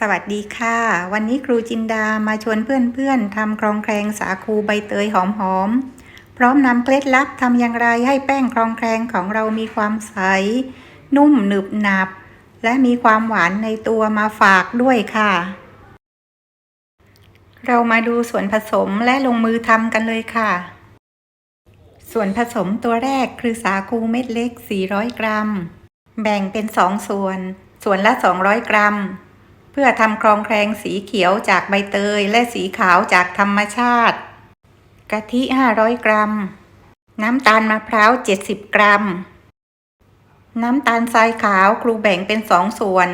สวัสดีค่ะ วันนี้ครูจินดามาชวนเพื่อนๆทำครองแครงสาคูใบเตยหอมๆพร้อมนำเคล็ดลับทำอย่างไรให้แป้งครองแครงของเรามีความใส นุ่มหนึบหนับ และมีความหวานในตัวมาฝากด้วยค่ะ เรามาดูส่วนผสมและลงมือทำกันเลยค่ะ ส่วนผสมตัวแรกคือสาคูเม็ดเล็ก 400 กรัม แบ่งเป็น 2 ส่วน ส่วนละ 200 กรัม เพื่อทำครองแครงสีเขียวจากใบเตยและสีขาวจากธรรมชาติ กะทิ 500 กรัม น้ำตาลมะพร้าว 70 กรัม น้ำตาลทรายขาวครูแบ่งเป็น2ส่วน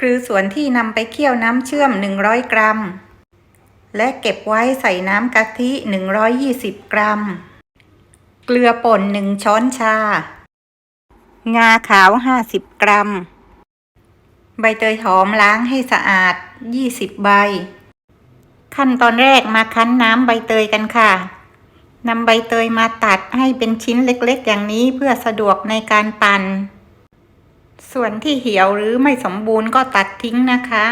คือส่วนที่นำไปเคี่ยวน้ำเชื่อม 100 กรัม และเก็บไว้ใส่น้ำกะทิ 120 กรัม เกลือป่น 1 ช้อนชา งาขาว 50 กรัม ใบเตยหอมล้างให้สะอาด 20 ใบ ขั้นตอนแรกมาคั้นน้ำใบเตยกันค่ะนำใบเตยมาตัดให้เป็นชิ้นเล็กๆ อย่างนี้เพื่อสะดวกในการปั่น ส่วนที่เหี่ยวหรือไม่สมบูรณ์ก็ตัดทิ้งนะคะ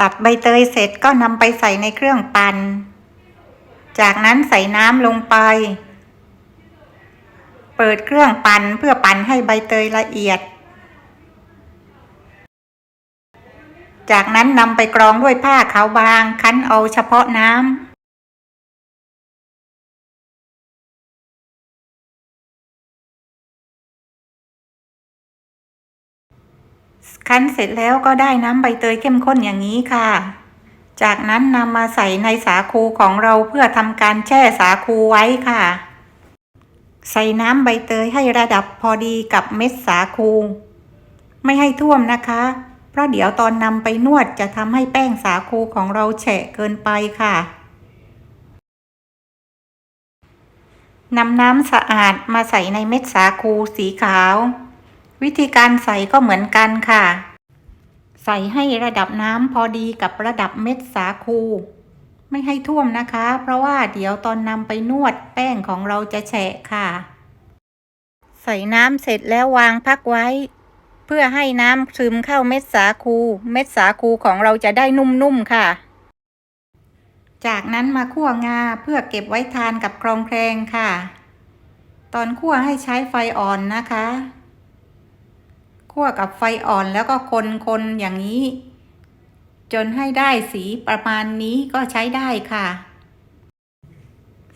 ตัดใบเตยเสร็จก็นำไปใส่ในเครื่องปั่น จากนั้นใส่น้ำลงไป เปิดเครื่องปั่นเพื่อปั่นให้ใบเตยละเอียด จากนั้นนำไปกรองด้วยผ้าขาวบาง คั้นเอาเฉพาะน้ำคั้นเสร็จแล้วก็ได้น้ำใบเตยเข้มข้นอย่างนี้ค่ะ จากนั้นนำมาใส่ในสาคูของเราเพื่อทำการแช่สาคูไว้ค่ะ ใส่น้ำใบเตยให้ระดับพอดีกับเม็ดสาคู ไม่ให้ท่วมนะคะ เพราะเดี๋ยวตอนนำไปนวดจะทำให้แป้งสาคูของเราแฉะเกินไปค่ะนำน้ำสะอาดมาใส่ในเม็ดสาคูสีขาว วิธีการใส่ก็เหมือนกันค่ะ ใส่ให้ระดับน้ำพอดีกับระดับเม็ดสาคู ไม่ให้ท่วมนะคะ เพราะว่าเดี๋ยวตอนนำไปนวดแป้งของเราจะแฉะค่ะ ใส่น้ำเสร็จแล้ววางพักไว้ เพื่อให้น้ำซึมเข้าเม็ดสาคู เม็ดสาคูของเราจะได้นุ่มๆค่ะ จากนั้นมาคั่วงาเพื่อเก็บไว้ทานกับครองแครงค่ะ ตอนคั่วให้ใช้ไฟอ่อนนะคะ คั่วกับไฟอ่อนแล้วก็คนๆอย่างนี้ จนให้ได้สีประมาณนี้ก็ใช้ได้ค่ะ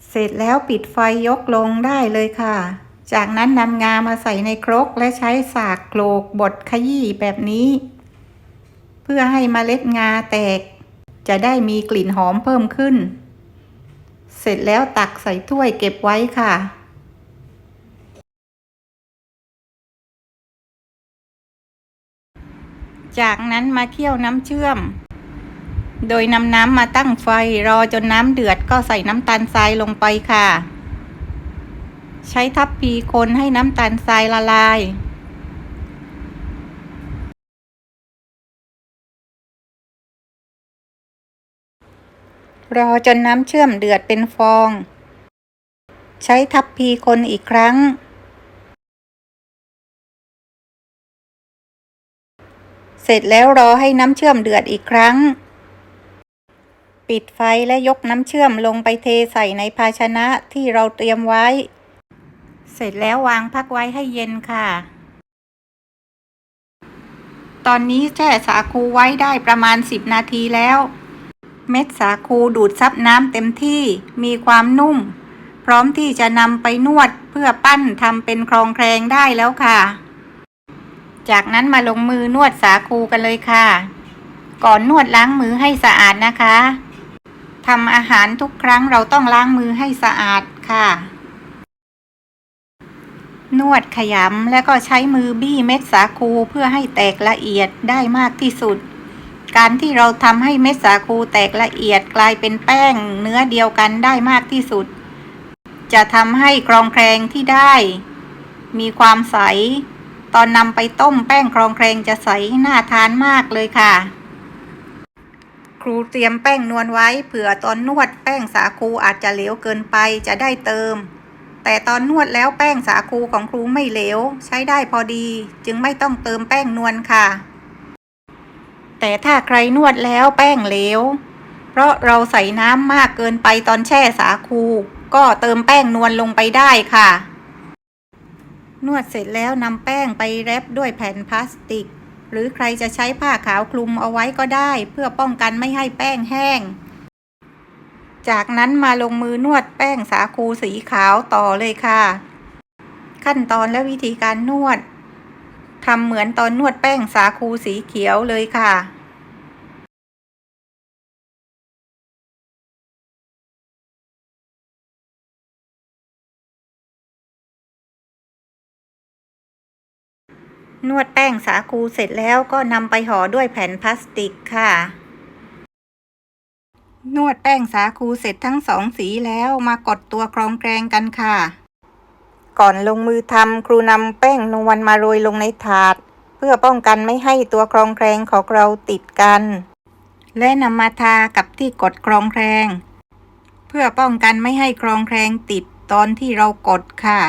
เสร็จแล้วปิดไฟยกลงได้เลยค่ะ จากนั้นนำงามาใส่ในครกและใช้สากโกรกบดขยี้แบบนี้ เพื่อให้เมล็ดงาแตก จะได้มีกลิ่นหอมเพิ่มขึ้น เสร็จแล้วตักใส่ถ้วยเก็บไว้ค่ะจากนั้นมาเคี่ยวน้ำเชื่อม โดยนำน้ำมาตั้งไฟรอจนน้ำเดือดก็ใส่น้ำตาลทรายลงไปค่ะ ใช้ทัพพีคนให้น้ำตาลทรายละลาย รอจนน้ำเชื่อมเดือดเป็นฟอง ใช้ทัพพีคนอีกครั้งเสร็จแล้วรอให้น้ำเชื่อมเดือดอีกครั้ง ปิดไฟและยกน้ำเชื่อมลงไปเทใส่ในภาชนะที่เราเตรียมไว้ เสร็จแล้ววางพักไว้ให้เย็นค่ะ ตอนนี้แช่สาคูไว้ได้ประมาณ 10 นาทีแล้ว เม็ดสาคูดูดซับน้ำเต็มที่มีความนุ่ม พร้อมที่จะนำไปนวดเพื่อปั้นทำเป็นครองแครงได้แล้วค่ะ จากนั้นมาลงมือนวดสาคูกันเลยค่ะก่อนนวดล้างมือให้สะอาดนะคะ ทำอาหารทุกครั้งเราต้องล้างมือให้สะอาดค่ะ นวดขยำแล้วก็ใช้มือบี้เม็ดสาคูเพื่อให้แตกละเอียดได้มากที่สุด การที่เราทำให้เม็ดสาคูแตกละเอียดกลายเป็นแป้งเนื้อเดียวกันได้มากที่สุด จะทำให้กรองแครงที่ได้ มีความใส ตอนนำไปต้มแป้งครองแครงจะใสน่าทานมากเลยค่ะ ครูเตรียมแป้งนวลไว้เผื่อตอนนวดแป้งสาคูอาจจะเหลวเกินไปจะได้เติม แต่ตอนนวดแล้วแป้งสาคูของครูไม่เหลว ใช้ได้พอดี จึงไม่ต้องเติมแป้งนวลค่ะ แต่ถ้าใครนวดแล้วแป้งเหลว เพราะเราใส่น้ำมากเกินไปตอนแช่สาคู ก็เติมแป้งนวลลงไปได้ค่ะ นวดเสร็จแล้วนำแป้งไปแรปด้วยแผ่นพลาสติก หรือใครจะใช้ผ้าขาวคลุมเอาไว้ก็ได้ เพื่อป้องกันไม่ให้แป้งแห้ง จากนั้นมาลงมือนวดแป้งสาคูสีขาวต่อเลยค่ะ ขั้นตอนและวิธีการนวดทำเหมือนตอนนวดแป้งสาคูสีเขียวเลยค่ะ นวดแป้งสาคูเสร็จแล้วก็นำไปห่อด้วยแผ่นพลาสติกค่ะ นวดแป้งสาคูเสร็จทั้งสองสีแล้วมากดตัวกรองแกรงกันค่ะ ก่อนลงมือทำครูนำแป้งนวลมาโรยลงในถาด เพื่อป้องกันไม่ให้ตัวกรองแกรงของเราติดกัน และนำมาทากับที่กดกรองแกรง เพื่อป้องกันไม่ให้กรองแกรงติดตอนที่เรากดค่ะ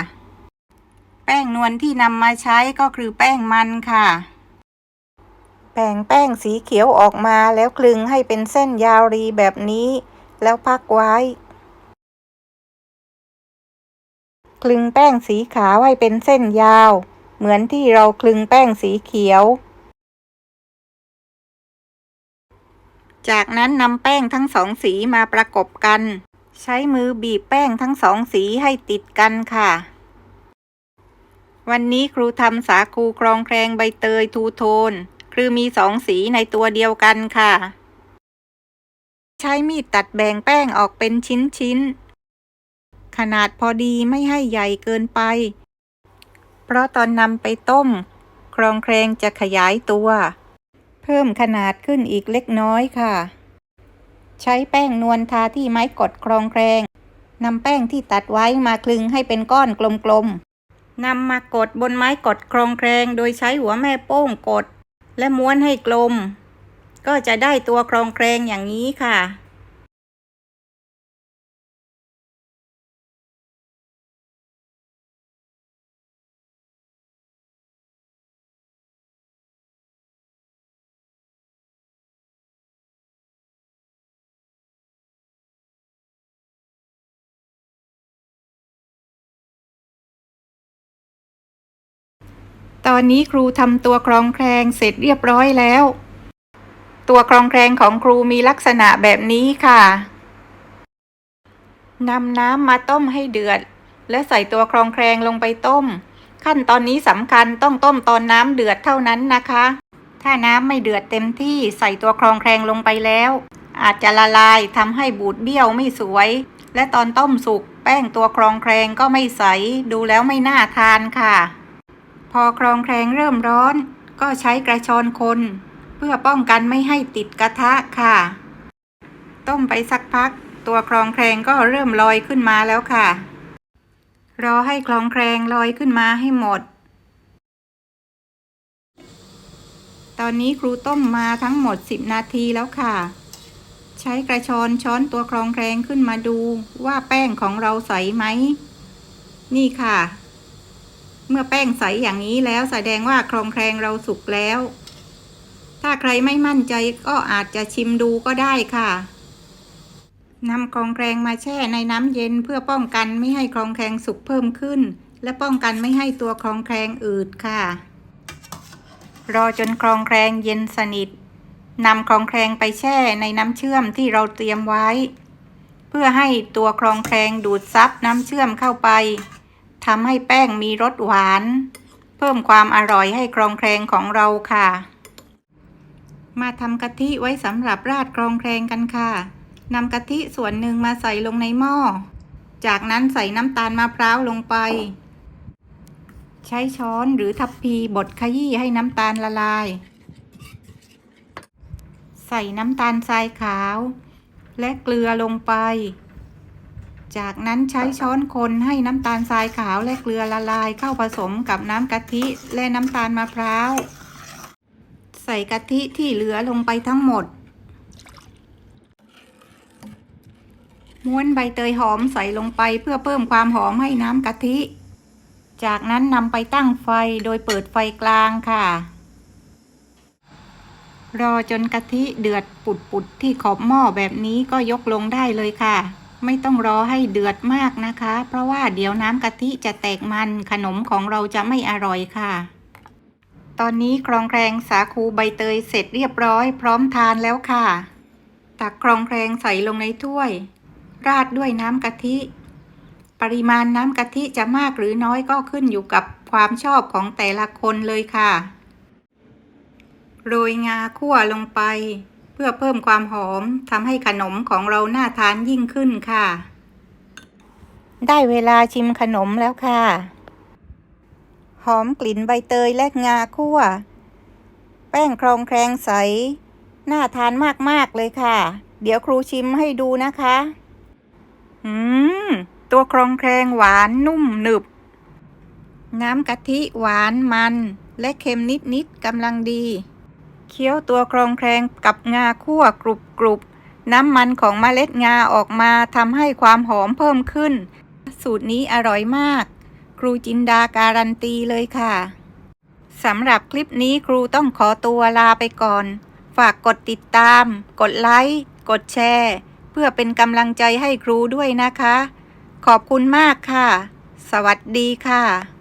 ป้งนวลที่นำมาใช้ก็คือแป้งมันค่ะ แบ่งแป้งสีเขียวออกมาแล้วคลึงให้เป็นเส้นยาวรีแบบนี้ แล้วพักไว้ คลึงแป้งสีขาวให้เป็นเส้นยาว เหมือนที่เราคลึงแป้งสีเขียว จากนั้นนำแป้งทั้งสองสีมาประกบกัน ใช้มือบีบแป้งทั้งสองสีให้ติดกันค่ะ วันนี้ครูทำสาคูกรองแครงใบเตยทูโทน คือมีสองสีในตัวเดียวกันค่ะ ใช้มีดตัดแบ่งแป้งออกเป็นชิ้นๆ ขนาดพอดีไม่ให้ใหญ่เกินไป เพราะตอนนำไปต้ม ครองแครงจะขยายตัว เพิ่มขนาดขึ้นอีกเล็กน้อยค่ะ ใช้แป้งนวลทาที่ไม้กดครองแครงนำแป้งที่ตัดไว้มาคลึงให้เป็นก้อนกลม นำมากดบนไม้กดครองแครงโดยใช้หัวแม่โป้งกด และม้วนให้กลม ก็จะได้ตัวครองแครงอย่างนี้ค่ะ ตอนนี้ครูทำตัวกรองแครงเสร็จเรียบร้อยแล้ว ตัวกรองแครงของครูมีลักษณะแบบนี้ค่ะนำน้ำมาต้มให้เดือด และใส่ตัวกรองแครงลงไปต้ม ขั้นตอนนี้สำคัญต้องต้มตอนน้ำเดือดเท่านั้นนะคะ ถ้าน้ำไม่เดือดเต็มที่ใส่ตัวกรองแครงลงไปแล้ว อาจจะละลายทำให้บูดเบี้ยวไม่สวย และตอนต้มสุกแป้งตัวกรองแครงก็ไม่ใสดูแล้วไม่น่าทานค่ะ พอครองแครงเริ่มร้อน ก็ใช้กระชอนคน เพื่อป้องกันไม่ให้ติดกระทะค่ะ ต้มไปสักพัก ตัวครองแครงก็เริ่มลอยขึ้นมาแล้วค่ะ รอให้คลองแครงลอยขึ้นมาให้หมด ตอนนี้ครูต้มมาทั้งหมด 10 นาทีแล้วค่ะ ใช้กระชอนช้อนตัวครองแครงขึ้นมาดูว่าแป้งของเราใสไหม นี่ค่ะ เมื่อแป้งใสอย่างนี้แล้วแสดงว่าครองแครงเราสุกแล้ว ถ้าใครไม่มั่นใจก็อาจจะชิมดูก็ได้ค่ะนำครองแครงมาแช่ในน้ำเย็นเพื่อป้องกันไม่ให้ครองแครงสุกเพิ่มขึ้น และป้องกันไม่ให้ตัวครองแครงอืดค่ะ รอจนครองแครงเย็นสนิทนำครองแครงไปแช่ในน้ำเชื่อมที่เราเตรียมไว้ เพื่อให้ตัวครองแครงดูดซับน้ำเชื่อมเข้าไป ทำให้แป้งมีรสหวาน เพิ่มความอร่อยให้ครองแครงของเราค่ะ มาทำกะทิไว้สำหรับราดครองแครงกันค่ะนำกะทิส่วนหนึ่งมาใส่ลงในหม้อ จากนั้นใส่น้ำตาลมะพร้าวลงไป ใช้ช้อนหรือทัพพีบดขยี้ให้น้ำตาลละลาย ใส่น้ำตาลทรายขาว และเกลือลงไป จากนั้นใช้ช้อนคนให้น้ำตาลทรายขาวและเกลือละลายเข้าผสมกับน้ำกะทิและน้ำตาลมะพร้าว ใส่กะทิที่เหลือลงไปทั้งหมด ม้วนใบเตยหอมใส่ลงไปเพื่อเพิ่มความหอมให้น้ำกะทิ จากนั้นนำไปตั้งไฟโดยเปิดไฟกลางค่ะ รอจนกะทิเดือดปุดๆที่ขอบหม้อแบบนี้ก็ยกลงได้เลยค่ะ ไม่ต้องรอให้เดือดมากนะคะ เพราะว่าเดี๋ยวน้ำกะทิจะแตกมันขนมของเราจะไม่อร่อยค่ะ ตอนนี้ครองแครงสาคูใบเตยเสร็จเรียบร้อย พร้อมทานแล้วค่ะ ตักครองแครงใส่ลงในถ้วย ราดด้วยน้ำกะทิ ปริมาณน้ำกะทิจะมากหรือน้อยก็ขึ้นอยู่กับความชอบของแต่ละคนเลยค่ะ โรยงาคั่วลงไป พื่อเพิ่มความหอมทำให้ขนมของเราน่าทานยิ่งขึ้นค่ะ ได้เวลาชิมขนมแล้วค่ะ หอมกลิ่นใบเตยและงาคั่ว แป้งครองแครงใส น่าทานมาก ๆ เลยค่ะ เดี๋ยวครูชิมให้ดูนะคะ อืม ตัวครองแครงหวานนุ่มหนึบ น้ำกะทิหวานมัน และเค็มนิด ๆกำลังดี เคี้ยวตัวครองแครงกับงาคั่วกรุบกรุบๆน้ำมันของเมล็ดงาออกมาทำให้ความหอมเพิ่มขึ้น สูตรนี้อร่อยมาก ครูจินดาการันตีเลยค่ะสำหรับคลิปนี้ครูต้องขอตัวลาไปก่อน ฝากกดติดตาม กดไลค์ กดแชร์ เพื่อเป็นกำลังใจให้ครูด้วยนะคะ ขอบคุณมากค่ะ สวัสดีค่ะ